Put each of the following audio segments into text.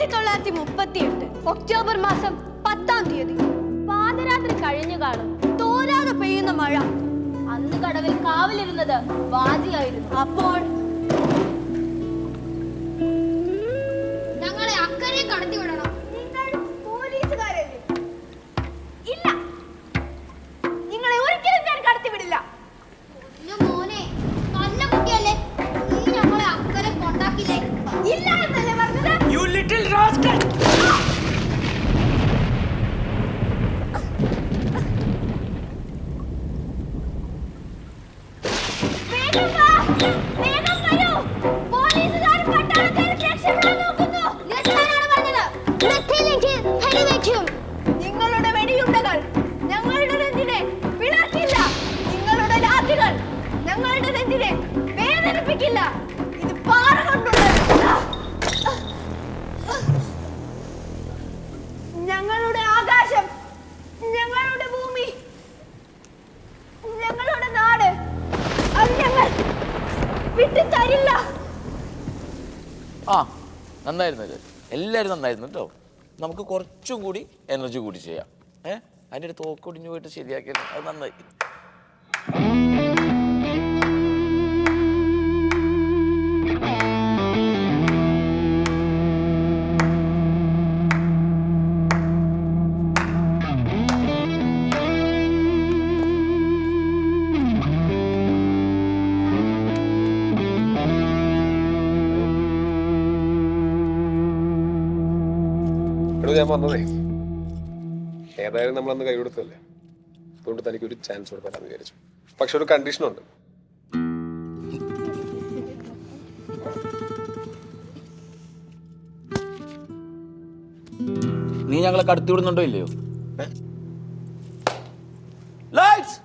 ആയിരത്തി തൊള്ളായിരത്തി മുപ്പത്തി എട്ട് ഒക്ടോബർ മാസം പത്താം തീയതി. പാതിരാത്രി കഴിഞ്ഞു കാണും. തോരാതെ പെയ്യുന്ന മഴ. അന്ന് കടവിൽ കാവലിരുന്നത് വാജിയായിരുന്നു. അപ്പോൾ ഞങ്ങളെ അക്കരെ കടത്തി お願别。വിട്ടു തരില്ല ആ നന്നായിരുന്നു എല്ലാവരും നന്നായിരുന്നു കേട്ടോ. നമുക്ക് കുറച്ചും കൂടി എനർജി കൂടി ചെയ്യാം. ഏഹ് അതിന്റെ തോക്കൊടിഞ്ഞു പോയിട്ട് ശരിയാക്കിയത് അത് നന്നായി. എടോ ഞാൻ വന്നതേ. ഏതായാലും നമ്മളന്ന് കൈ കൊടുത്തല്ലേ അതുകൊണ്ട് തനിക്ക് ഒരു ചാൻസ് കൊടുക്കാൻ വിചാരിച്ചു. പക്ഷെ ഒരു കണ്ടീഷനുണ്ട് നീ ഞങ്ങളെ കടത്തി വിടുന്നുണ്ടോ ഇല്ലയോ? ലൈറ്റ്സ്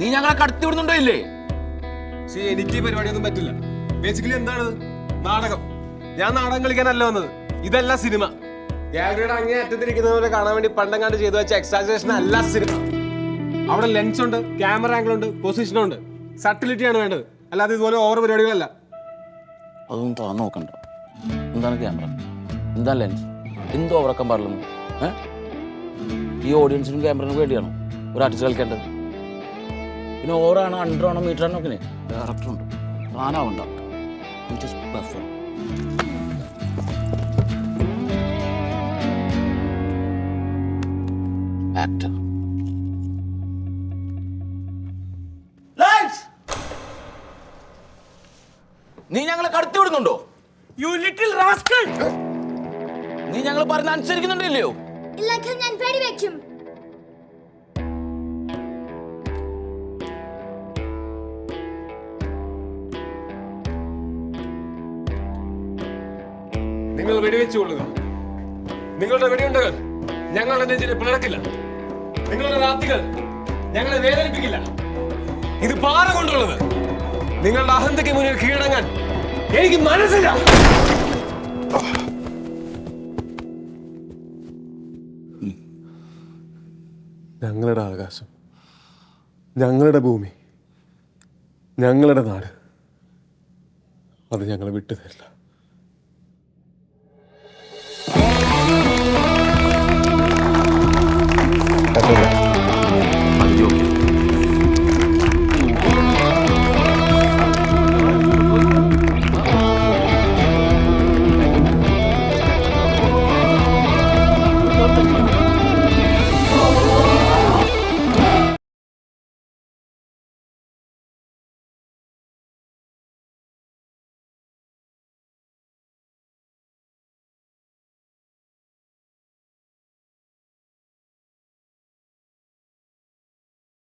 നീ ഞങ്ങളെ കടത്തി വിടുന്നുണ്ടോ ഇല്ലേ? സി എനിക്ക് ഈ പരിപാടിയൊന്നും പറ്റില്ല. ബേസിക്കലി എന്താണ്? നാടകം. ഞാൻ നാടകം കളിക്കാനല്ല വന്നത്. ഇതല്ല സിനിമ. ഗാലറിയുടെ അങ്ങേ അറ്റത്തിരിക്കുന്നവരെ കാണാൻ വേണ്ടി പണ്ടങ്ങാണ്ട് ചെയ്തു വെച്ച എക്സാജറേഷൻ അല്ല സിനിമ. അവിടെ ലെൻസ് ഉണ്ട് ക്യാമറ ആംഗിൾ ഉണ്ട് പൊസിഷൻ ഉണ്ട്. സട്ടിലിറ്റി ആണ് വേണ്ടത്. അല്ലാതെ ഇതുപോലെ ഓവർ പരിപാടികളല്ല. അതൊന്നും താൻ നോക്കണ്ട. എന്താണ് ക്യാമറ എന്താ ലെൻസ് എന്തോ ഉറക്കം പറഞ്ഞു ഈ ഓഡിയൻസിനും ക്യാമറനും വേണ്ടിയാണോ? ഒരു ആർട്ടിസ്റ്റ് കളിക്കേണ്ടത്? പിന്നെ ഓവറാണോ അണ്ടർ ആണോ മീറ്റർ ആണോ ഒക്കെ ഡയറക്ടറുണ്ട് ഉണ്ട് ജസ്റ്റ് പെർഫോം ആക്ടർ നീ ഞങ്ങളെ കടത്തി വിടുന്നുണ്ടോ? You little rascal! നീ ഞങ്ങൾ പറഞ്ഞ അനുസരിക്കുന്നുണ്ടല്ലോ ഇല്ല ഇല്ലെങ്കിൽ ഞാൻ വെടിവെക്കും നിങ്ങൾ വെടിവെച്ചു കൊള്ളുക നിങ്ങളുടെ വെടിയുണ്ടകൾ ഞങ്ങളുടെ നെഞ്ചിനെ പിളർക്കില്ല. നിങ്ങളുടെ രാത്രികൾ ഞങ്ങളെ വേദനിപ്പിക്കില്ല. ഇത് പാറ കൊണ്ടുള്ളത്. നിങ്ങളുടെ അഹന്തയ്ക്ക് മുന്നിൽ കീഴടങ്ങാൻ എനിക്ക് മനസ്സില്ല. ഞങ്ങളുടെ ആകാശം ഞങ്ങളുടെ ഭൂമി ഞങ്ങളുടെ നാട്. അത് ഞങ്ങളെ വിട്ടു തരില്ല